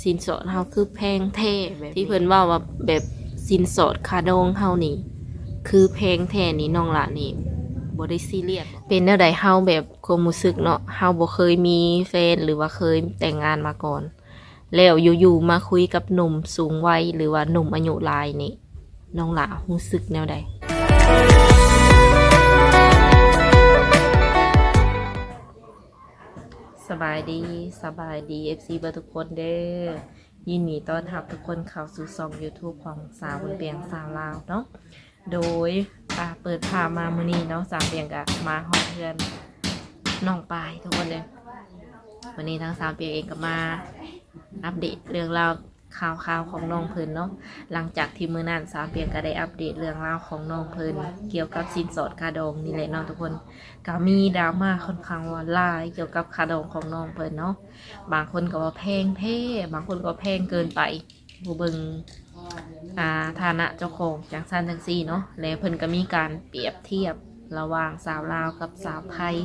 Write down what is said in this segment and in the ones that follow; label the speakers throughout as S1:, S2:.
S1: สินสอดเฮาคือแพงแท้แบบที่เพิ่นว่าว่าแบบสินสอดคาดองเฮานี่ คือแพงแท้นี่น้องละนี่บ่ได้ซีเรียสเป็นแนวใดเฮาแบบความรู้สึกเนาะเฮาบ่เคยมีแฟนหรือว่าเคยแต่งงานมาก่อน แล้วอยู่ๆมาคุยกับหนุ่มสูงวัยหรือว่าหนุ่มอายุหลายนี่น้องละรู้สึกแนวใด สบายดีสบายดี FC เบอร์ทุกคนเด้อยินดีต้อนรับทุกคนเข้าสู่ซอง YouTube ของสาวบนเปียงสาวลาวเนาะโดยป่าเปิดพามามือนี้เนาะสาวเปียงกับมาห้องเพื่อนน้องปายทุกคนเลยวันนี้ทางสาวเปียงเองก็มา อัปเดตเรื่องราว ข่าวข่าวของน้องเพิ่นเนาะหลังจากที่มือนั้นสาวเปียงก็ได้อัปเดตเรื่องราวของน้องเพิ่นเกี่ยวกับสินสอดคาดองนี่แหละเนาะทุกคนก็มีดราม่าค่อนข้างว่าลายเกี่ยวกับคาดองของน้องเพิ่นเนาะบางคนก็ว่าแพงแท้บางคนก็แพงเกินไปผู้เบิงอ่าฐานะเจ้าของจังซันจังซี่เนาะแล้วเพิ่นก็มีการเปรียบเทียบระหว่างสาวลาวกับสาวไทย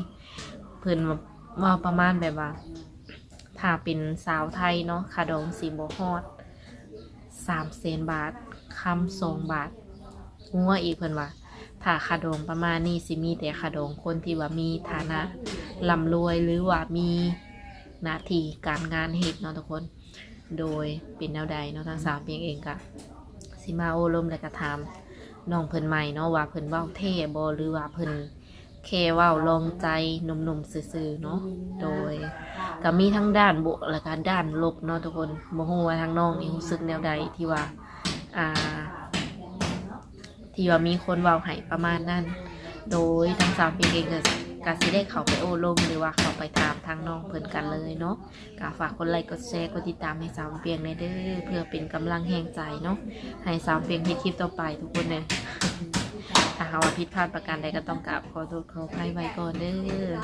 S1: เพิ่นว่าประมาณแบบว่าถ้าเป็นสาวไทยเนาะคาดองสีบ่ฮอด สามเซนบาทคำสองบาทงัวอีกเพิ่นว่าถ้าคาดองประมาณนี้สิมีแต่คาดองคนที่ว่ามีฐานะร่ำรวยหรือว่ามีหน้าที่การงานเฮ็ดเนาะทุกคน โดยเป็นแนวใดเนาะทางสาวเพียงเองกะสิมาโอลมและกระทำน้องเพิ่นใหม่เนาะว่าเพิ่นเว้าเท่บ่หรือว่าเพิ่น แค่เว้าลองใจหนุ่มๆซื่อๆเนาะโดยก็มีทั้งด้านบวกและก็ด้านลบเนาะทุกคนบ่ฮู้ว่าทางน้องนี่รู้สึกแนวใดที่ว่าอ่า ที่ว่ามีคนเว้าให้ประมาณนั้น โดยทั้งสามเพียงเองก็ก็สิได้เข้าไปโอ้ลมหรือว่าเข้าไปถามทางน้องเพิ่นกันเลยเนาะก็ฝากกดไลค์กดแชร์กดติดตามให้สาวเพียงในเด้อเพื่อเป็นกำลังแห่งใจเนาะให้สาวเพียงเฮ็ดคลิปต่อไปทุกคนเลย ถ้าหากว่าผิดพลาดประการใดก็ต้องกราบขอโทษขออภัยไว้ก่อนเด้อ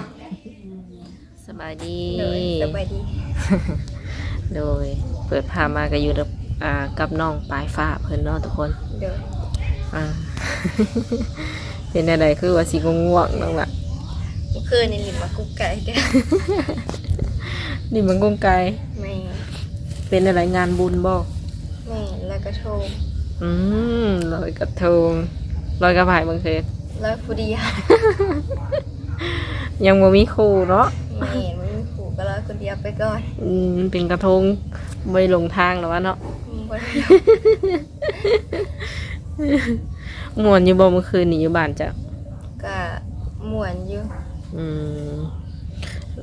S1: สบายดี
S2: เลยสบายดี
S1: โดยเปิดพามาก็อยู่กับอ่ากับน้องปลายฟ้าเพิ่นเนาะทุกคน
S2: เดี๋ยว
S1: อ่าเป็นอะไรคือว่าสิง่วงๆน้องละ
S2: เมื่อคืนนี่ลิมมากุ๊กไก่เด้อ
S1: นี่มันกงไกล
S2: แม่
S1: เป็นอะไรงานบุญบ่
S2: แม่แล้วก็โชม
S1: อืมลอยกระทง ลอยกระพายบางเทศ
S2: แล้วผู้เดียว
S1: ยังบ่มีครูเนาะ
S2: แม่ไม่มีผูกก็แล้วคนเดียวไปก่อน
S1: อืมเป็นกระทงไม่หลงทางหรอวะเนาะ
S2: อืมบ่ได้
S1: ม่วนอยู่บ่เมื่อคืนนี่อยู่บ้านจ้ะ
S2: ก็ม่วนอยู่
S1: อืม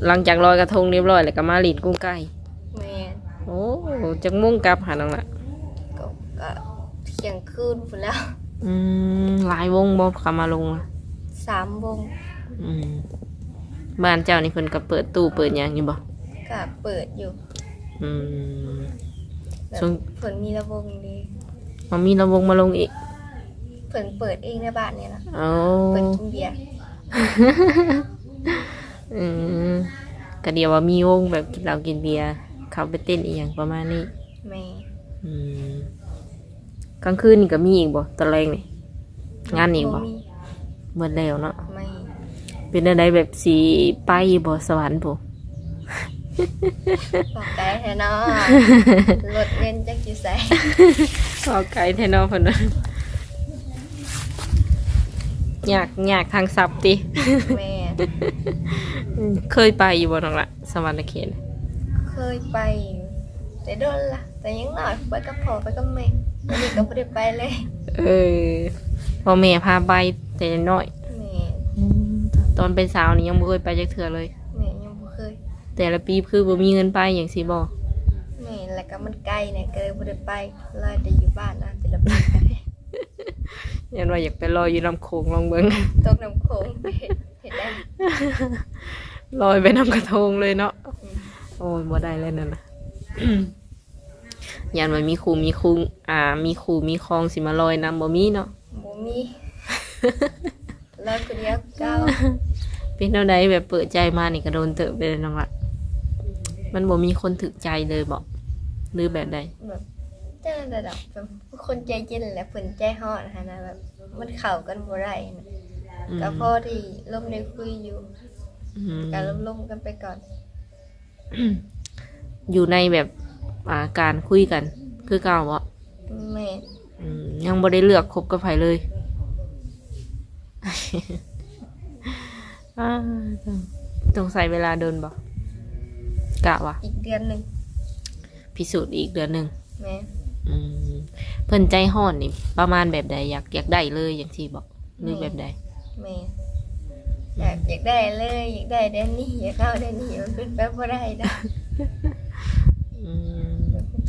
S1: หลังจากลอยกระทงเรียบร้อยแล้วก็มาหลีดกุ้งไก่
S2: แม่
S1: โอ้จักมุ่งกลับหาน้องละ
S2: ก็ก็เที่ยงคืนพุ่นแล้ว
S1: อืมหลายวงบ่เข้ามาลงละ
S2: สามวง
S1: อืมบ้านเจ้านี่เพิ่นก็เปิดตู้เปิดหยังอยู่บ่
S2: ก็เปิดอยู่
S1: อืม
S2: แบบ
S1: ช่วง
S2: เพิ่นมีระวงดี
S1: มามีระวงมาลงอีก
S2: เพิ่นเปิดเองในบ้านเนี่ยนะ
S1: โอ้
S2: เปิดกินเบียร์
S1: อืมก็เดียวว่ามีวงแบบกินเหล้ากินเบียร์เขาไปเต้นอีหยังประมาณนี้
S2: แม่
S1: อืม กลางคืนนี่ก็มีอีกบ่ตะแรงนี่งานอีกบ่
S2: มี
S1: เมื่อแล้วเนาะ
S2: ไม่
S1: เป็นอะไรแบบสีไปบ่สวรรค์บ่
S2: บอกไกลแท้เนาะลดเงินจักสิใส่
S1: ออกไกลแท้เนาะเพิ่นว่าอยากอยากทางศัพท์ติ
S2: แม่
S1: อืมเคยไปอยู่บ่น้องละสวรรค์เขต
S2: เคยไปอยู่แต่โดนละแต่ยังหน่อยไปกับพ่อไปกับแม่ วันนี้ก็ไม่ได้ไปเลย
S1: เออพ่อแม่พาไปแต่น้อย
S2: แม่
S1: ตอนเป็นสาวนี่ยังบ่เคยไปจักเทื่อเลย
S2: แม่ยังบ่เคย
S1: แต่ละปีคือบ่มีเงินไปอย่างสิบ่
S2: แม่แล้วก็มันไกลเนี่ยก็เลยไม่ได้ไปเลยแต่อยู่บ้านนะแต่ละปีก็ได้
S1: ยันว่าอยากไปลอยอยู่ลำโขงลองเบิ่ง
S2: ตกน้ำโขงไปเห็นเห็นได้
S1: ลอยไปน้ำกระทงเลยเนาะโอ้ยบ่ได้เลยนั่นน่ะ ยันว่ามีครูมีครูอ่า มีครูมีคลองสิมาลอยน้ำบ่มีเนาะ
S2: บ่มีแล้วคนเดียวเก้า
S1: เป็นเท่าใดแบบเปิดใจมานี่ก็โดนเติบไปเลยน้องละมันบ่มีคนถึกใจเลยบอกหรือแบบใด
S2: แบบเจ้าระดับแบบคนใจเย็นแหละเพิ่นใจฮอดนะนะแบบมันเข้ากันบ่ได้นะ
S1: อืม
S2: ก็พอที่ลมได้คุยอยู่
S1: อืม
S2: การลมๆกันไปก่อน
S1: อยู่ในแบบ อ่าการคุยกัน คือเก่าบ่
S2: แม่
S1: อืมยังบ่ได้เลือกคบกับไผเลยอ้าวต้องใส่เวลาเดินบ่กะวะ
S2: อีกเดือนหนึ่ง
S1: พิสูจน์อีกเดือนหนึ่ง
S2: แม่
S1: อืมเพิ่นใจห้อนนี่ประมาณแบบใดอยากอยากได้เลยอย่างที่บอกหรือแบบใด
S2: แม่อยากอยากได้เลยอยากได้เดนนี่อยากเอาเดนนี่มันเป็นไปบ่ได้นะ
S1: อืม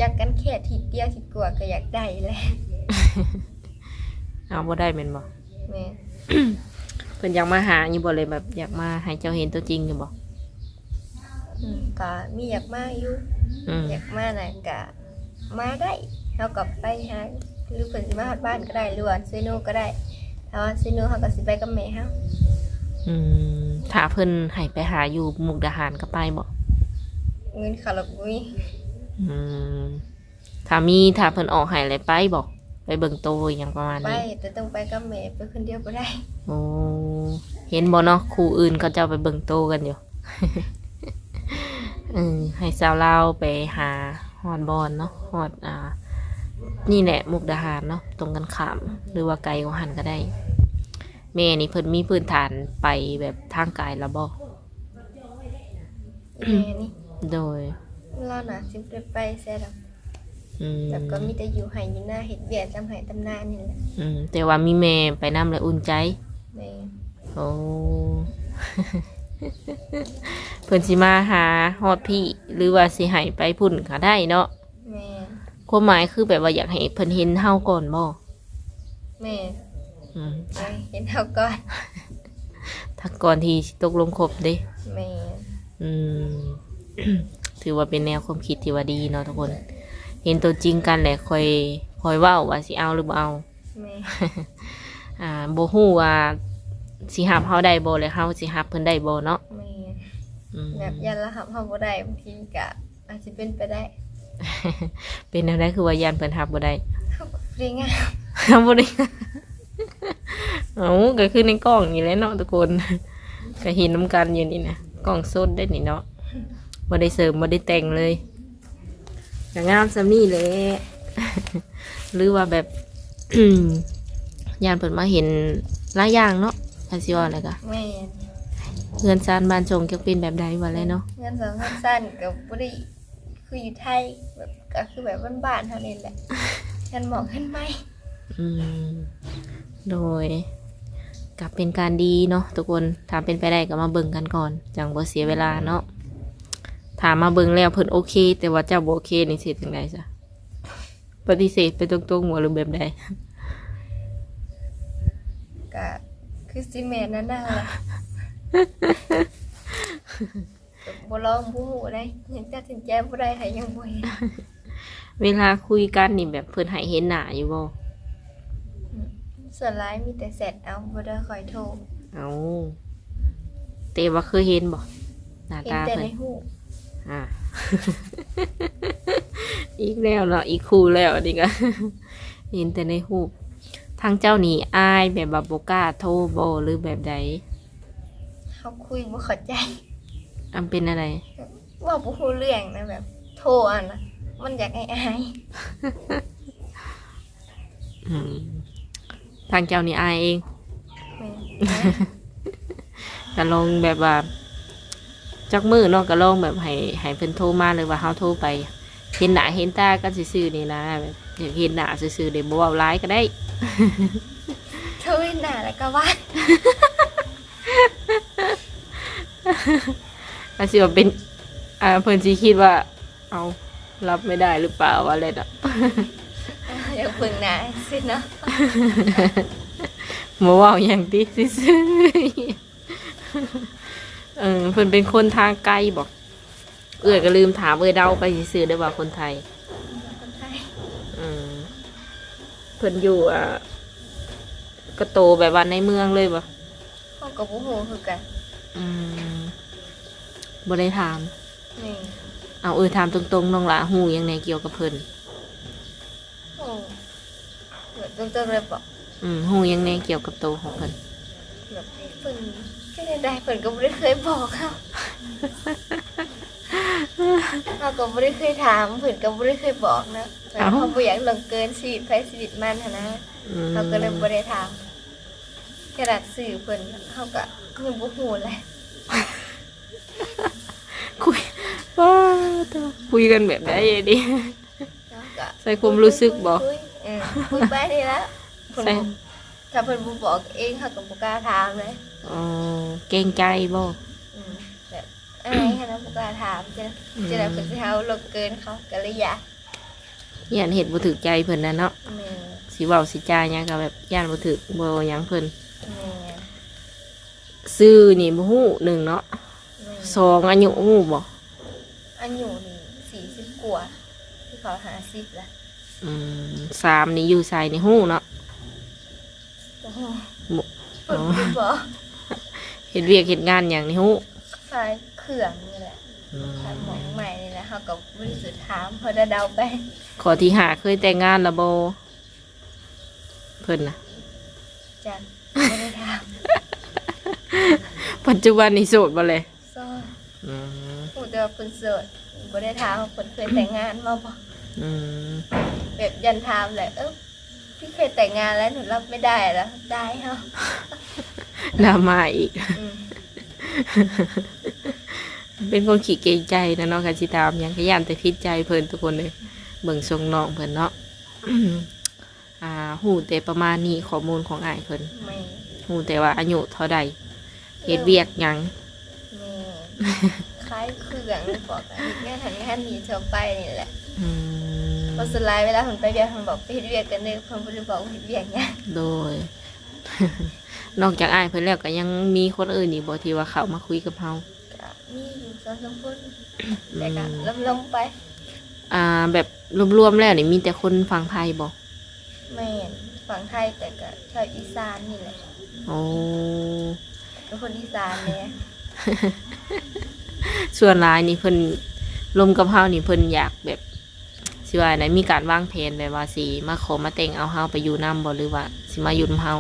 S2: จักกันแค่ทีเดียวทีกว่าก็อยากได้แหละ
S1: เอาบ่ได้แม่นบ่
S2: แม่
S1: เพิ่นอยากมาหาอยู่บ่เลยแบบอยากมาให้เจ้าเห็นตัวจริงอยู่บ่
S2: อืมก็มีอยากมาอยู่
S1: อืม
S2: อยากมาน่ะก็มาได้เฮากับไปหาหรือเพิ่นสิมาฮอดบ้านก็ได้หรือว่าซื้อโนก็ได้ถ้าว่าซื้อโนเฮาก็สิไปกับแม่เฮา
S1: อืมถ้าเพิ่นให้ไปหาอยู่มุกดาหารก็ไปบ่
S2: เงินเขาหรอกอุ้ย
S1: อืมถ้ามีถ้าเพิ่นออกให้เลยไปบ่ไปเบิ่งโตอหย่างประมาณ
S2: ไป
S1: นี้
S2: แต่ต้องไปกับแม่ไปคนเดียวบ่ได้
S1: โอ้เห็นบ่เนาะครูอื่นเขาเจ้าไปเบิ่งโตกันอยู่อืมให้สาวลาวไปหาฮอดบอลเนาะฮอดอ่า นี่แหละมุกดาหารเนาะตรงกันข้ามหรือว่าไกลกว่าหันก็ได้แม่นี่เพิ่นมีพื้นฐานไปแบบทางกายแล้วบ่
S2: แม่นี่
S1: โดย
S2: เราน่ะสิบ่ได้ไปแซ่ดอก
S1: อืม
S2: แต่ก็มีแต่อยู่ไห้อยู่หน้าเฮ็ดเวียกจำไห้ตำนานนี่แหละ
S1: อืมแต่ว่ามีแม่ไปนำแล้วอุ่นใจ
S2: แม่
S1: โอ้ เพิ่นสิมาหาฮอดพี่ หรือว่าสิให้ไปพุ่นก็ได้เนาะ
S2: แม่
S1: ความหมายคือแบบว่าอยากให้เพิ่นเห็นเฮาก่อนบ่
S2: แม่
S1: อืม
S2: ไปเห็นเฮาก่อน
S1: ถ้าก่อนที่สิตกลงคบเด้
S2: แม่
S1: อืม ถือว่าเป็นแนวความคิดที่ว่าดีเนาะทุกคน เห็นตัวจริงกันแหละค่อยค่อยเว้าว่าสิเอาหรือบ่เอา
S2: แม่
S1: อ่าบ่ฮู้ว่าสิหับเฮาได้บ่แล้วเฮาสิหับเพิ่นได้บ่เนาะ
S2: แม่
S1: อืม
S2: แบบยันละหับเฮาบ่ได้บางทีก็อาจสิเป็นไปได้
S1: เป็นแนวใดคือว่ายันเพิ่นหับบ่ได้
S2: เฮาก็บ่ได้งาม
S1: หับบ่ได้เอาก็คือในกล้องนี่แหละเนาะทุกคน ก็เห็นนํกันอยู่นี่นะกล้องสดได้นี่เนาะ บ่ได้เสริมบ่ได้แต่งเลยก็งามซำนี้แหละหรือว่าแบบยานเพิ่นมาเห็นหลายอย่างเนาะอาสิว่าอะไรก็
S2: แม่
S1: เงินซานบ้านชงจะเป็นแบบใดว่าแล้วเนาะ
S2: เงินสองเงินสั้นก็บ่ได้คืออยู่ไทยแบบก็คือแบบบ้านๆเท่านี้แหละเงินหมอกเงินไหม
S1: อืมโดยกับเป็นการดีเนาะทุกคนถามเป็นไปได้ก็มาเบิ่งกันก่อน จังบ่เสียเวลาเนาะ ถามมาเบิ่งแล้วเพิ่นโอเค แต่ว่าเจ้าบ่โอเคนี่สิจังไดจ้ะปฏิเสธไปตรงๆว่าหรือแบบใด
S2: ก็คือสิแม่นนั่นน่ะล่ะก็บ่ลองบ่ฮู้ได้ยังตัดสินใจบ่ได้ให้ยังบ่เห็น
S1: เวลาคุยกันนี่แบบเพิ่นให้เห็นหน้าอยู่บ่
S2: ส่วนหลายมีแต่แชทเอาบ่ได้ค่อยโทร
S1: เอาแต่ว่าเคยเห็นบ่หน้า
S2: เห็น
S1: ตา
S2: แต่
S1: เพิ่น
S2: ในหู
S1: อ่าอีกแล้วเนาะอีกคู่แล้วอันนี่ก็เห็นแต่ในรูปทางเจ้านี่อายแบบบาโบกล้าโทรบหรือแบบใด
S2: เขาคุยบ่เข้าใจ
S1: อำเป็นอะไร
S2: ว่าบ่ฮู้เรื่องนะแบบ โทรอะนะมันอยากให้อาย
S1: อืมทางเจ้านี่อายเอง
S2: แม่
S1: ก็ลองแบบว่า จักมือเนาะก็ลองแบบให้ให้เพิ่นโทรมาเลยว่าเฮาโทรไป เห็นหน้าเห็นตากันซื่อๆนี่นะแบบอยากเห็นหน้าซื่อๆเดี๋ยวบ่เว้าร้ายก็ได้
S2: โทรเห็นหน้าแล้วก็ว่า
S1: อาสิว่าเป็นอ่าเพิ่นสิคิดว่า เอารับไม่ได้หรือเปล่าว่าอะไรน่ะ
S2: อยากเบิ่งหน้าสิเนาะ
S1: หมูว่าอย่างที่ซื่อๆ เออเพิ่นเป็นคนทางไกลบอก เอื้อยก็ลืมถามเอื้อยเดาไปซื่อๆได้อว่าคนไทย
S2: คนไทย
S1: อืมเพิ่นอยู่อะก็โตแบบว่าในเมืองเลยบ่
S2: เฮาก็บ่ฮู้คือกัน
S1: อืมบ่ได้ถาม
S2: นี่
S1: เอาเออถามตรงๆน้องหละฮู้หยังในเกี่ยวกับเพิ่น
S2: โอ้แบบตรงๆเลยบอก
S1: อืมฮู้หยังในเกี่ยวกับโตของเพิ่น
S2: แบบเพิ่นก็ ได้ได้เพิ่นก็บ่ได้เคยบอกเขา
S1: เเรา
S2: ก็บ่ได้เคยถามเพิ่นก็บ่ได้เคยบอกนะแต่
S1: เอ้า
S2: เขาบ่อยากลงเกินชีวิตไผชีวิตมันหันนะ
S1: อืม
S2: เราก็เลยบ่ได้ถามกระดาษสื่อเพิ่นเขาก็ยังบ่ฮู้เลย
S1: คุยว้าตายคุยกันแบบไหนดิ
S2: แล้วก็
S1: ใส่ความรู้สึกบ่
S2: คุยๆเออคุยไปนี่ละเพิ่น
S1: ใส่
S2: บ่ถ้าเพิ่นบ่บอกเองเขาก็บ่กล้าถามเลย
S1: อ๋อเกรงใจบ่
S2: อืมแบบอายหันนะบ่กล้าถามจะจะได้เพิ่นสิเฮาลงเกินเขาก็เลยอยาก
S1: ย่านเฮ็ดบ่ถูกใจเพิ่นน่ะเนาะ
S2: แม่
S1: สิเว้าสิจาหยังก็แบบย่านบ่ถูกบ่หยังเพิ่น
S2: แม่
S1: ซื้อนี่บ่ฮู้หนึ่งเนาะ
S2: แม่
S1: สองอายุฮู้บ่
S2: อันอยู่นี่สี่สิบกว่าที่เขาหาสิบละ
S1: อืมสามนี่อยู่ไสนี่ฮู้เนาะ
S2: โอ้โห
S1: บ่
S2: เปิดเป็นบ่
S1: เฮ็ดเวียกเฮ็ดงานหยังนี่ฮู้
S2: ขายเครื่องนี่แหละขายหมองใหม่นี่แหละเขากับบริสุทธิ์ถามเพอได้เดาไป
S1: ขอที่หาเคยแต่งงานและบ่เพิ่นน่ะ
S2: จันไม่ได้ถาม
S1: ปัจจุบันนี่โสดบ่เลย
S2: โซ่
S1: อืม
S2: พูดแต่ว่าคนโสดไม่ได้ถามว่าคนเคยแต่งงานมาบ่
S1: อืม
S2: แบบยันถามแหละเออ พี่เคยแต่งงานแล้วหนูรับไม่ได้แล้ว ได้เหรอ
S1: ดราม่าอีก
S2: อืม
S1: เป็นคนขี้เกรงใจนะเนาะกันสิตามหยังก็ย่านแต่พิดใจเพิ่นทุกคนเลยเบิ่งทรงน้องเพิ่นเนาะ อ่าฮู้แต่ประมาณนี้ข้อมูลของอ้ายเพิ่น
S2: ไม่
S1: ฮู้แต่ว่าอายุเท่าใดเฮ็ดเวียกหยัง
S2: ไม่คล้ายเครื่องบอกอันนี้งานหันงานนี้เธอไปนี่แหละ
S1: อืม
S2: พอสุดท้ายเวลาผมไปเวียกผมบอกไปเฮ็ดเวียกกันเด้อผมบ่ได้บอกว่าเฮ็ดเวียกหยัง
S1: โดย นอกจากอ้ายเพิ่นแล้วก็ยังมีคนอื่นอีกบ่ที่ว่าเขามาคุยกับเฮา
S2: ก็มีอยู่สองสามคนแต่ก็ลมๆไป
S1: อ่า แบบรวมๆแล้วนี่มีแต่คนฝั่งไทยบ่
S2: แม่นฝั่งไทยแต่ก็ชาวอีสานนี่แหละ
S1: โอ้
S2: เป็นคนอีสานเลย
S1: ส่วนหลายนี่เพิ่นลมกับเฮานี่เพิ่นอยากแบบ สิว่าไหนมีการวางแผนแบบว่าสิมาขอมาแต่งเอาเฮาไปอยู่นํบ่หรือว่าสิมาอยู่นำเฮา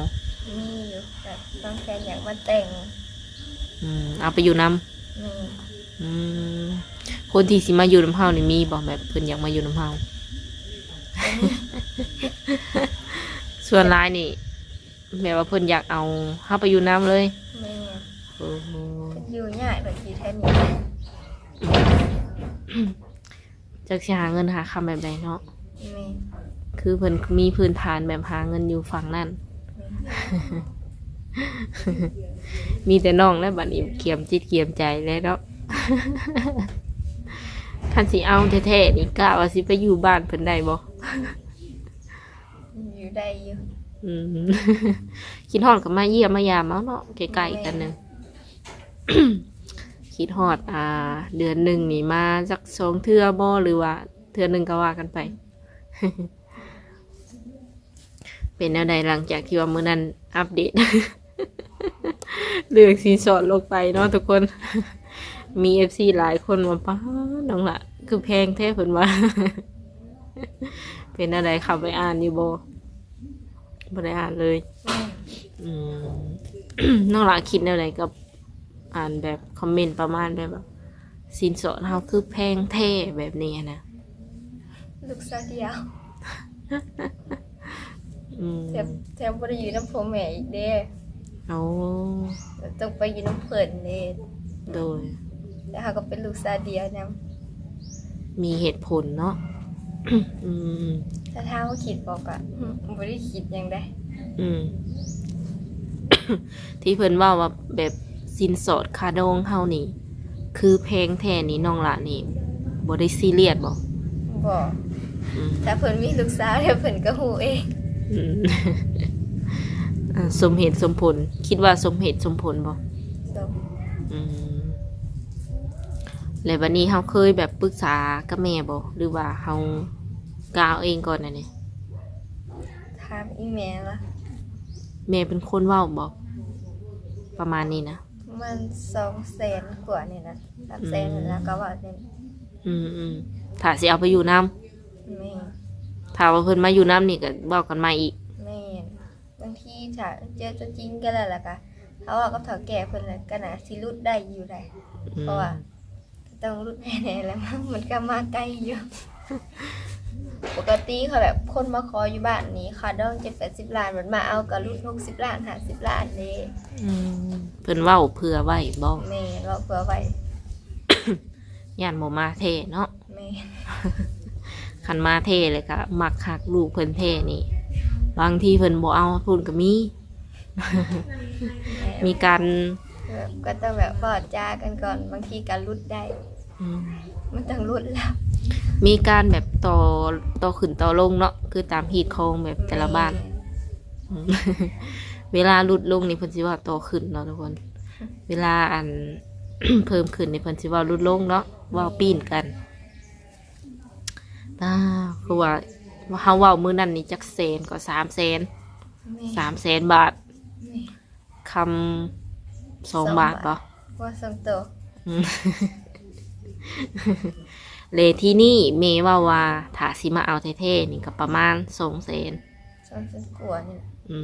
S2: มีอยู่แบบบางแฟนอยากมาแต่ง
S1: อืมเอาไปอยู่นํ
S2: นี่
S1: อืมคนที่สิมาอยู่นำเฮานี่มีบ่แบบเพิ่นอยากมาอยู่นำเฮาส่วนหลายนี่แบบว่าเพิ่นอยากเอาเฮาไปอยู่นํเลย
S2: แม่
S1: โอ้โห
S2: อยู่ง่ายแบบที่แท้นี่
S1: จักสิหาเงินหาคำแบบใดเนาะ
S2: แม่
S1: คือเพิ่นมีพื้นฐานแบบหาเงินอยู่ฝั่งนั้นมีแต่น้องและบัดนี้เกียมจิตเกียมใจแล้วเนาะ คันสิเอาแท้ๆนี่กะว่าสิไปอยู่บ้านเพิ่นได้บ่
S2: อยู่ได้อยู่
S1: อืม คิดฮอดก็มาเยี่ยมมายามเอาเนาะใกล้ๆกันหนึง คิดฮอดอ่า เดือนหนึ่งนี่มาสักสองเทื่อบ่หรือว่า เทื่อหนึ่งก็ว่ากันไป เป็นแนวใดหลังจากที่ว่ามื้อนั้นอัปเดต เรื่องสีสอดลงไปเนาะทุกคน มีเอฟซีหลายคนมาป้าน้องละคือแพงแท้เพิ่นว่า เป็นอะไรขับไปอ่านอยู่บ่บ่ได้อ่านเลย
S2: แม่
S1: อืม น้องละคิดแนวไหนกับ อ่านแบบคอมเมนต์ประมาณแบบว่าสินสอดเฮาคือแพงแท้แบบนี้อะนะ
S2: ลูกสาวเดียว
S1: อืม
S2: แถมแถมบ่ได้อยู่น้ำพ่อแม่อีกเด้
S1: เอา
S2: ต้องไปอยู่น้ำเพิ่นเด้
S1: โดย
S2: แล้วเขาก็เป็นลูกสาวเดียวนํ
S1: มีเหตุผลเนาะอืม
S2: ถ้าเท้าเขาคิดบอกอะหึบ่ได้คิดหยังได้
S1: อืมที่เพิ่นว่าว่าแบบ สินสอดคาดองเฮานี่ คือแพงแท้นี่น้องละนี่บ่ได้ซีเรียสบ่
S2: บ่
S1: อืม
S2: ถ้าเพิ่นมีลูกสาวเดี๋ยวเพิ่นก็ฮู้เอง
S1: อืมอ่าสมเหตุสมผล คิดว่าสมเหตุสมผลบ่
S2: สม
S1: อืมแล้ววันนี้เฮาเคยแบบปรึกษากับแม่บ่หรือว่าเฮากล่าวเองก่อนน่ะนี่
S2: ถามอีแม่ละ
S1: แม่เป็นคนเว้าบ่ประมาณนี้นะ
S2: มัน200,000กว่านี่นะ300,000นั่นล่ะก็ว่าเนี่ย
S1: อืมอืมถ้าสิเอาไปอยู่น้
S2: แม่ำ
S1: ถ้าว่าเพิ่นมาอยู่น้ำนี่ก็บอกกันใหมาอีก
S2: แม่นบางทีถ้าเจอตัวจริงกันแล้วล่ะก็เขาว่ากับเฒ่าแก่เพิ่นน่ะก็น่าสิรุดได้อยู่ได้
S1: อืม
S2: เพราะว่าต้องรุดแน่ๆแล้วมั้งมันก็มาไกลอยู่ ปกติเขาแบบคนมาขออยู่บ้านนี้ค่ะดองเจ็ดแปดสิบล้านมันมาเอากับรุ่นหกสิบล้านห้าสิบล้านเลย
S1: อืมเพิ่นเว้าเพื่อไว้บ่
S2: แม่เราเผื่อไว้
S1: ย่านบ่มาเท่เนาะ
S2: แม่
S1: คันมาเท่เลยก็มักหักลูกเพิ่นเท่นี่ บางทีเพิ่นบ่เอาพูนก็มี มีการ
S2: แบบก็ต้องแบบบอดจากันก่อน บางทีการรุดได้
S1: อืม
S2: มันต้องรุดแล้ว
S1: มีการแบบต่อต่อขึ้นต่อลงเนาะคือตามฮีดโครงแบบแต่ละบ้านอืมเวลาหลุดลงนี่เพิ่นสิว่าต่อขึ้นเนาะทุกคน เวลาอัน เพิ่มขึ้นนี่เพิ่นสิว่าหลุดลงเนาะเว่าปีนกันอ่าคือว่าว่าเฮาเว้ามื้อนั้นนี่จักแสนก็สามแสน
S2: แม่
S1: สามแสนบาท
S2: แม่
S1: คำสองบาทปะ
S2: ว่าสองโตว
S1: อืม เลยที่นี่เมว่าว่าถ้าสิมาเอาเท่ๆนี่ก็ประมาณสองแสน
S2: สองเซนกว่านี่
S1: อื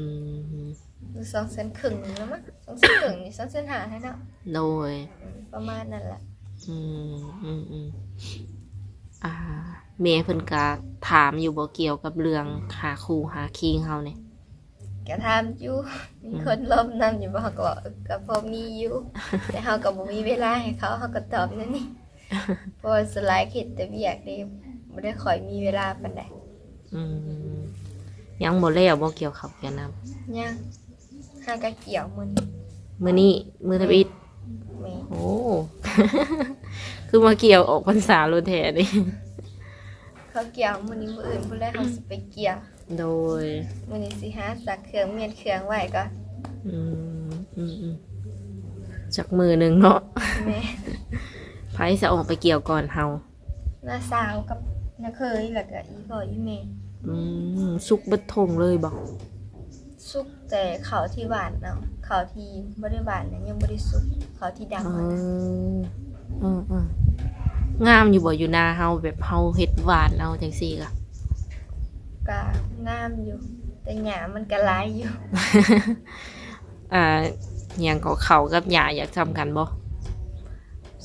S1: ม
S2: หรือสองเซนครึ่งนี่แล้วมั้งสองเซนครึ่งนี่สองเซนหาให้เนาะ
S1: โดย
S2: อืมประมาณนั่นแหละ
S1: อืมอืมอืมอ่าเมย์เพิ่นกาถามอยู่บ่เกี่ยวกับเรื่องหาครูหาคิงเฮาเนี่ย
S2: ก็ทำอยู่ มีคนล้มนำอยู่บ่เขาก็บอกเออก็พอมีอยู่ แต่เขาก็บ่มีเวลาให้เขาเขาก็ตอบนั่นนี่ เพราะว่าสไลด์เข็ดแต่เบียกเด้บ่ได้ค่อยมีเวลาปานใด
S1: อืมยังบ่แล้วบ่เกี่ยวขับกันนำ
S2: ยังห้ากะเกี่ยวมื้อนี้
S1: มื้อนี้มื้อทวิต
S2: แม่
S1: โอ้ คือมาเกี่ยวออกพรรษาโลแท้นี่
S2: เขาเกี่ยวมื้อนี้มื้ออื่นพุ่นแล้วเขาสิไปเกี่ยว
S1: โดย
S2: มื้อนี้สิหาสักเครื่องเมียนเครื่องไว้ก่อน
S1: อืมอืมอืมจากมือหนึ่งเนาะ
S2: แม่
S1: ไผจะออกไปเกี่ยวก่อนเฮา
S2: น้าสาวกับน้าเคยแล้วก็อีพ่ออีแม่
S1: อืมสุกเบัดทงเลยบอก
S2: สุกแต่เขาที่หวานเนาะเขาที่บ่ได้หวานนะยังบ่ได้สุกเขาที่ดำ
S1: เอ
S2: อะนะ
S1: อเออเอองามอยู่บ่อยู่นาเฮาแบบเฮาเฮ็ดหวานเอาจังซี่กะ
S2: ก็งามอยู่ แต่หญ้ามันก็หลายอยู่
S1: อ่าหยังก็เขากับหญ้าอยากทำกันบ่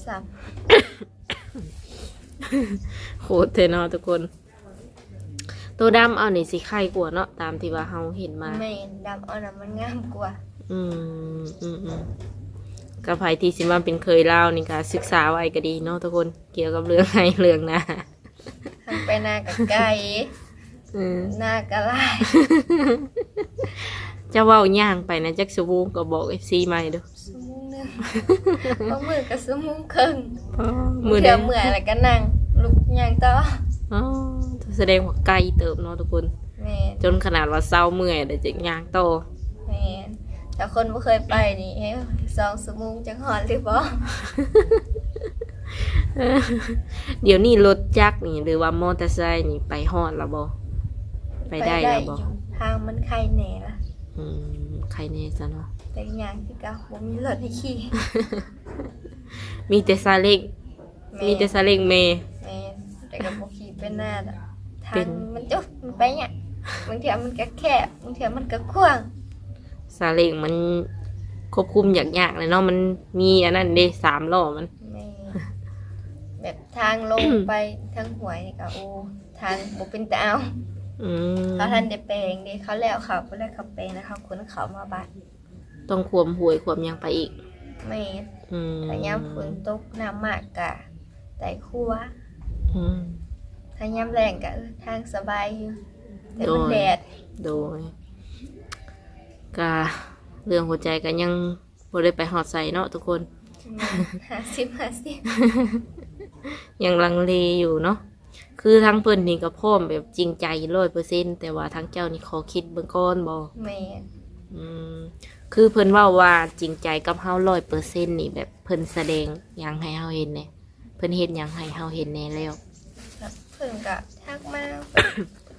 S2: สาม
S1: โคตรเทเนาะทุกคน ตัวดำเอานี่สิไข่กว่าเนาะตามที่ว่าเฮาเห็นมา
S2: แม่นดำเอาน่ะมันงามกว่า
S1: อืมอืมอืมกับไผที่สิมาเป็นเคยเล่านี่ก็ศึกษาไว้ก็ดีเนาะทุกคนเกี่ยวกับเรื่องให้เรื่องนา
S2: ทางไปหน้ากับไก่
S1: อืม
S2: หน้าก็หลาย
S1: จะเว้าย่างไปนะจักสวูก็บอกเอฟซีใหม่เด้อ
S2: ชั่วโมงหนึง บางมื้อก็ชั่วโมงครึ่ง
S1: มือ
S2: เดี๋
S1: เดี
S2: ย
S1: ยวว
S2: เมื่อยแล้วก็นั่งลุกย่างต่อ
S1: อ๋อแสดงว่าไกลเติบเนาะทุกคน
S2: แม่น
S1: จนขนาดว่าเศร้าเมื่อยเดี๋ยวจะย่างโตอ
S2: แม่นถ้าคนบ่เคยไปนี่เฮ้ยสองชั่วโมงจังฮอดหรือบ่
S1: เดี๋ยวนี้รถจักรนี่หรือว่ามอเตอร์ไซค์นี่ไปฮอดแล้วบ่ไปได้แล้วบ่
S2: อยู่ทางมันไข่แหน่ละ
S1: อืมใครแน่ซะเนาะ
S2: แต่ย่างที่เก่าบ่มีรถให้ขี่
S1: มีแต่ซาเล้ง
S2: แม่
S1: มีแต่ซาเล้งเม
S2: แม่นแต่ก็บ่ขี่เป็นหน้าดอกทา
S1: เป็
S2: ง
S1: น
S2: มันจุมันไปเนี่ยบางเทีมันก็แคบบางเทีมันก็กว้าง
S1: ซาเล้งมันควบคุมยากๆเลยเนาะมันมีอันนั้นเด้สามล้อมัน
S2: แม่แบบทางลงไปทางหวยนี่ก็โอ้ทางบ่เป็นตาเอา
S1: อืม
S2: เขาทันได้แปลงเด้เขาแล้วเขาบ่ได้เขาแปลงนะเขาคนเขามาบ้าน
S1: ต้องควมหวยควมหยังไปอีก
S2: แม่
S1: อืม
S2: ถ้ายามฝนตกน้ำมากกะแต่ครัว
S1: อืม
S2: ถ้ายามแรงก็เออทางสบายอยู่แต่มัน
S1: โดย
S2: แดด
S1: โดยกะเรื่องหัวใจก็ยังบ่ได้ไปหอดใส่เนาะทุกคน
S2: ห้าสิบห้าสิบ
S1: ยังลังเลอยู่เนาะ คือทั้งเพิ่นนี่ก็พร้อมแบบจริงใจร้อยเปอร์เซ็นแต่ว่าทั้งเจ้านี่ขอคิดเบื้องก่อนบ่
S2: แม่
S1: อืม คือเพิ่นเว่าว่าจริงใจกับเฮาร้อยเปอร์เซ็นนี่แบบเพิ่นแสดงหยังให้เฮาเห็นเนี่ยเพิ่นเฮ็ดหยังให้เฮาเห็นแน่แล้ว
S2: แบบเพิ่นก็ทักมา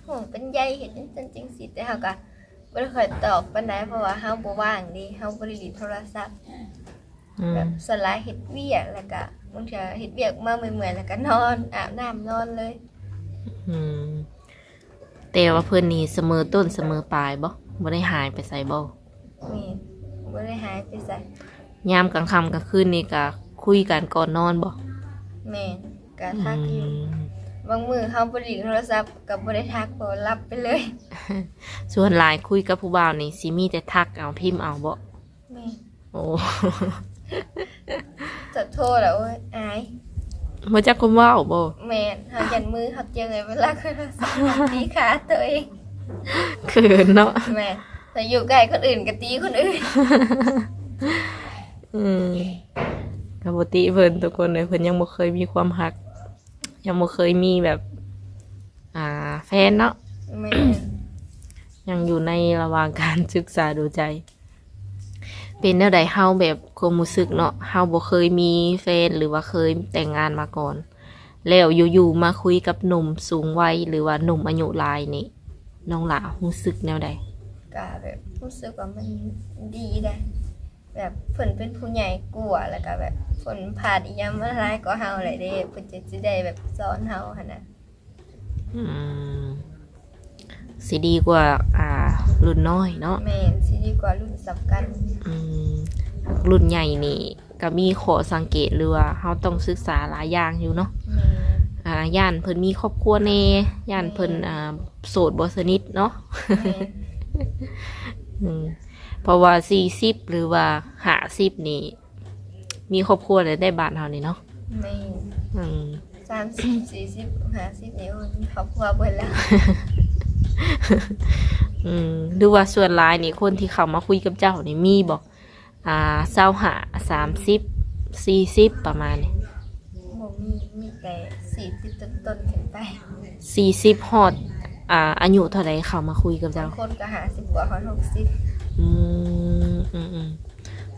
S2: ห่วงเป็นใยเห็นจังจังสิแต่เฮาก็บ่ได้ค่อยตอบปานใดเพราะว่าเฮาบ่ว่างเดิเฮาบ่ได้เลินโทรศัพท์
S1: อืม
S2: แบบสลายเฮ็ดเวียกแล้วก็บางเทื่อเฮ็ดเวียกมาเมื่อยๆแล้วก็นอนอาบน้ำนอนเลย
S1: อืมแต่ว่าเพิ่นนี่เสมอต้นเสมอปลายบ่บ่ได้หายไปใส่บ่
S2: แม่บ่ได้หายไปไส
S1: ยามกลางค่ำกลางคืนนี่ก็คุยกันก่อนนอนบ่
S2: แม่นก็ทักอยู่บางมือเฮาบ่ได้โทรศัพท์ก็บ่ได้ทักบ่รับไปเลย
S1: ส่วนหลายคุยกับผู้บ่าวนี่สิมีแต่ทักเอาพิมพ์เอาบ่
S2: แม่
S1: โอ้
S2: จะโทรแล้วโอ้ยอาย
S1: มาจากคนเว้าบ่
S2: แม่นเฮายันมือเฮาเจอไงเวลาโทรศัพท์ตีขาตัวเอง
S1: เขินเนาะ
S2: แม่ แต่อยู่ใกล้คนอื่นก็ตีคนอื่น
S1: อืมกับปกติเพิ่นทุกคนเลยเพิ่นยังบ่เคยมีความหัก ยังบ่เคยมีแบบ อ่า แฟนเนาะ
S2: แม่
S1: ยังอยู่ในระหว่างการศึกษาดูใจ เป็นแนวใดเฮาแบบความรู้สึกเนาะเฮาบ่เคยมีแฟนหรือว่าเคยแต่งงานมาก่อน แล้วอยู่ๆมาคุยกับหนุ่มสูงวัยหรือว่าหนุ่มอายุหลายนี่น้องหลารู้สึกแนวใด
S2: ก็แบบรู้สึกว่ามันดีได้แบบเพิ่นเป็นผู้ใหญ่กลัวาแล้วก็แบบเพิ่นผ่านอีหยังมาหลายกว่าเฮาหลายเด้เพิ่นจะสิได้แบบสอนเฮาหั่นน่ะ
S1: อืมสิดีกว่า อ่า รุ่นน้อยเนาะ
S2: แม่นสิดีกว่ารุ่นสำคัญ
S1: อืมรุ่นใหญ่นี่ก็มีข้อสังเกตหรือว่าเฮาต้องศึกษาหลายอย่างอยู่เนาะ
S2: แม่
S1: อ่าย่านเพิ่นมีครอบครัวแน่ย่านเพิ่นอ่าโสดบ่สนิทเนาะ
S2: แม่
S1: อืมเพราะว่า40หรือว่า50นี่มีครอบครัวแล้วได้บ้านเฮานี่เนาะ
S2: แม่
S1: อืม
S2: สามสิบสี่สิบห้าสิบนี่โอ้ยมีครอบครัวเบิดแล้ว
S1: อืมดูว่าส่วนหลายนี่คนที่เข้ามาคุยกับเจ้านี่มีบ่อ่า25 30 40ประมาณนี้
S2: บ่มีมีแต่สี่สิบต้นๆขึ้นไป
S1: 40ฮอด อ่าอายุเท่าใดเข้ามาคุยกับ
S2: บา
S1: เจ้า
S2: งคนก็หาสิบกว่าคนหกสิบ
S1: อืมอืมอืม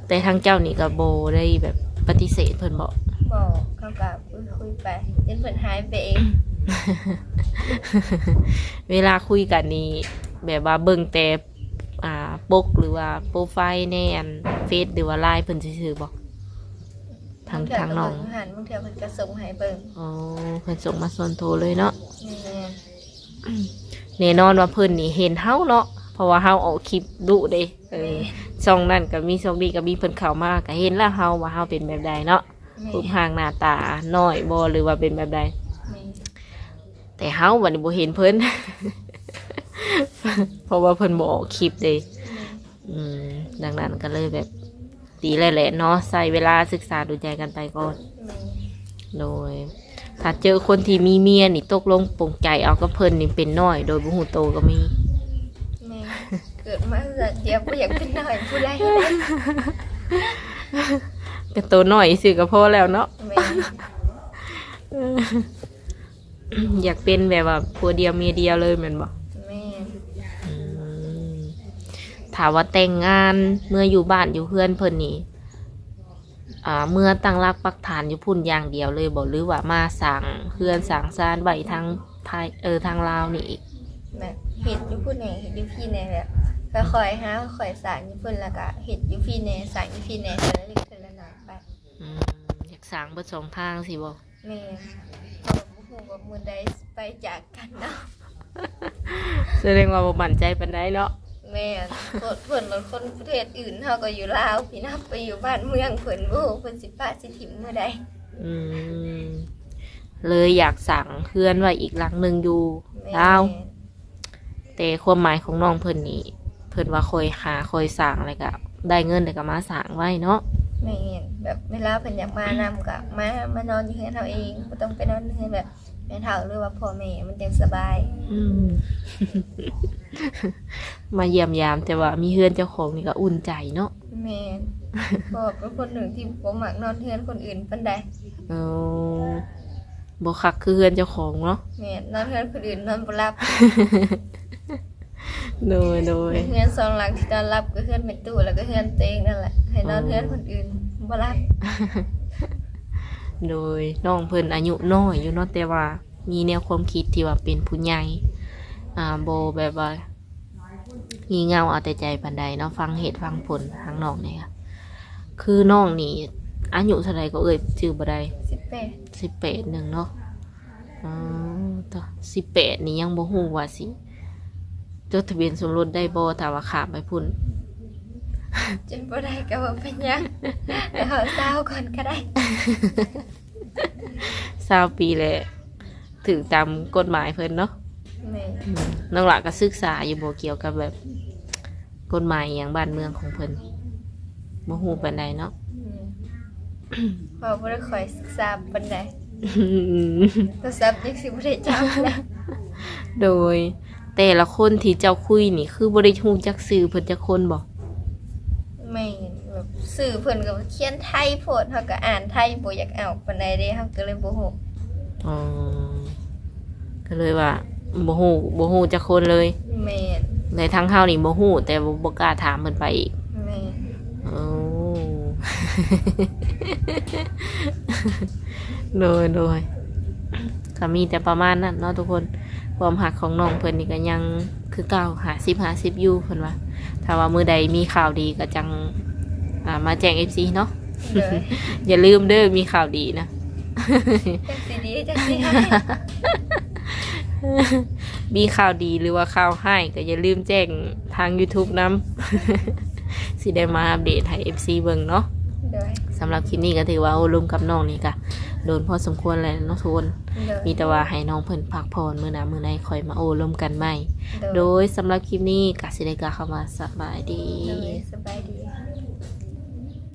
S1: แต่ทางเจ้านี่ก็โบได้แบบปฏิเสธเพิ่นบอก
S2: บอกเขากับคุยไปจนเพิ่นหายไปเอง
S1: เวลาคุยกันนี่แบบว่าเบิ่งแต่อ่าปกหรือว่าโปรไฟล์ในอันเฟซหรือว่าไลน์เพิ่นซื่อๆบอกทาง
S2: บเทื่
S1: ทางน้อง
S2: ก็เบิ่หันบางเทื่อเพิ่นก็ส่งให้เบิ่ง
S1: อ๋อเพิ่นส่งมาส่วนโทรเลยเนาะ
S2: นี่ แม่
S1: แน่นอนว่าเพิ่นนี่เห็นเฮาเนาะเพราะว่าเฮาออกคลิปดุเด้เออช่องนั้นก็มีช่องนี้ก็มีเพิ่นเข้ามาก็เห็นแล้วเฮาว่าเฮาเป็นแบบใดเนาะ
S2: แม่
S1: รูปร่างหน้าตาน้อยบ่หรือว่าเป็นแบบใด
S2: แม่
S1: แต่เฮาวันนี้บ่เห็นเพิ่น เพราะว่าเพิ่นบ่ออกคลิปเด้อืมดังนั้นก็เลยแบบดีเลยแหละเนาะใส่เวลาศึกษาดูใจกันไปก่อน
S2: แม่
S1: โดย ถ้าเจอคนที่มีเมียนี่ตกลงปลงใจเอากับเพิ่นนี่เป็นน้อย โดยบ่ฮู้โตก็มี
S2: แม่เกิดมาเกิดเดียวบ่อยากเป็นหน่อยผู้ใด
S1: เป็นตัวน้อยสิก็พอแล้วเนาะ
S2: แม่
S1: อยากเป็นแบบว่าผัวเดียวเมียเดียวเลยแม่นบ่
S2: แม่
S1: อืมถามว่าแต่งงานเมื่ออยู่บ้านอยู่เพื่อนเพิ่นนี่อ่า เมื่อตั้งรักปักฐานอยู่พุ่นอย่างเดียวเลยบอกหรือว่ามาสั่งเพื่อนสั่งซานไว้ทางไทยเออทางลาวนี่อีก
S2: แบบเฮ็ดอยู่ผู้แหน่เฮ็ดอยู่พี่แหน่แบบค่อยๆหาค่อยๆสร้างอยู่เพิ่นแล้วก็เฮ็ดอยู่พี่แหน่สร้างอยู่พี่แหน่แต่ละเล็กแต่ละน้อยไป
S1: อืมอยากสั่งเบิดสองทางสิบอก
S2: แม่เพราะว่าบ่ฮู้ว่ามื้อใดสิไปจากกันเนาะ
S1: แสดงว่าบ่มั่นใจปานใดเนาะ
S2: แม่นคนเพิ่นเป็นคนประเทศอื่นเฮาก็อยู่ลาวพี่นับไปอยู่บ้านเมืองเพิ่นบ่ฮู้เพิ่นสิปะสิถิ่มมื้อใด
S1: อืมเลยอยากสั่งเพื่อนไว้อีกหลังหนึ่งอยู่
S2: แม่
S1: ลาวแต่ความหมายของน้องเพิ่นนี่เพิ่นว่าคอยหาคอยสั่งอะไรก็ได้เงินแล้วก็มาสั่งไว้เนาะ
S2: แม่นแบบเวลาเพิ่นอยากมานำก็มามานอนอยู่เฮือนเฮาเองบ่ต้องไปนอนเฮือนแบบ แม่เฒ่าหรือว่าพ่อแม่มันจังสบาย
S1: อืม มาเยี่ยมยามแต่ว่ามีเฮือนเจ้าของนี่ก็อุ่นใจเนาะ
S2: แม่นเพราะว่าเป็นคนหนึ่งที่บ่มักนอนเฮือนคนอื่นปานใด
S1: เออบ่คักคือเฮือนเจ้าของเนาะ
S2: แม่นนอนเฮือนคนอื่นนอนบ่หลับ
S1: โดยโดย
S2: เฮือนสองหลังที่นอนหลับก็เฮือนแม่ตู้แล้วก็เฮือนตัวเองนั่นแหละให้นอนเฮือนคนอื่นบ่หลับ
S1: โดยน้องเพิ่นอายุน้อยอยู่เนาะแต่ว่ามีแนวความคิดที่ว่าเป็นผู้ใหญ่อ่าโบแบบว่างีเงาเอาแต่ใจปันใดเนาะฟังเหตุฟังผลทางน้องเนี่ยค่ะคือน้องนี่อายุเท่าไหรก็เอ่ยชื่อบ่ได้
S2: 18
S1: สิบแปดหนึ่งเนาะอ๋อต่อสิบแปดนี่ยังบ่ฮู้ว่าสิจดทะเบียนสมรสได้บ่แต่ว่าขาไปพุ่น
S2: จนบ่ได้ก็บ่เป็นหยังแล้วเฮาเศร้าก่อนก็ได้
S1: สาวปีแหละถึงตามกฎหมายเพิ่นเนาะ
S2: แม่
S1: อืมน้องหละก็ศึกษาอยู่บ่เกี่ยวกับแบบกฎหมายอย่างบ้านเมืองของเพิ่นบ่ฮู้ปานใดเนาะ
S2: อืมเพอบ่ได้คอยศึกษาปานใดโทรศัพท์ยังสิบ่ได้จับนะ
S1: โดย แต่ละคนที่เจ้าคุยนี่ คือบ่ได้ฮู้จักชื่อเพิ่นจักคนบ่
S2: แม่นแบบสื่อเพิ่นก็เขียนไทยโพดเฮาก็อ่านไทยบ่อยากเอาปานใดเด้เฮาก็เลยบ่ฮู้
S1: อ๋อก็เลยว่าบ่ฮู้บ่ฮู้จักคนเลย
S2: แม่น
S1: ในทั้งเฮานี่บ่ฮู้แต่บ่บ่กล้าถามเพิ่นไปอีก
S2: แม่น
S1: โอ้โดยโดยก็มีแต่ประมาณนั้นเนาะทุกคนความหักของน้องเพิ่นนี่ก็ยังคือเก่าหาสิบหาสิบอยู่เพิ่นว่า ถ้าว่ามือใดมีข่าวดีก็จังอ่ามาแจ้ง FC เนาะ
S2: เลย
S1: อย่าลืมเด้อมีข่าวดีนะ
S2: จังสิดีจังสิให้
S1: มีข่าวดีหรือว่าข่าวให้ก็อย่าลืมแจ้งทาง YouTube นํสิได้มาอัปเดตให้ FC เบิ่งเนาะ
S2: เลย
S1: สำหรับคลิปนี้ก็ถือว่าโอ้ลุมกับน้องนี่ก็โดนพอสมควรแล้วเนาะทุกคน
S2: เลย
S1: มีแต่ว่าให้น้องเพิ่นพักผ่อนมื้อหน้ามื้อใดค่อยมาโอ้ลมกันใหม่
S2: โด
S1: โด
S2: ย
S1: ยสำหรับคลิปนี้กสิได้กล่าวเข้ามาสบายดี
S2: โดยสบายดี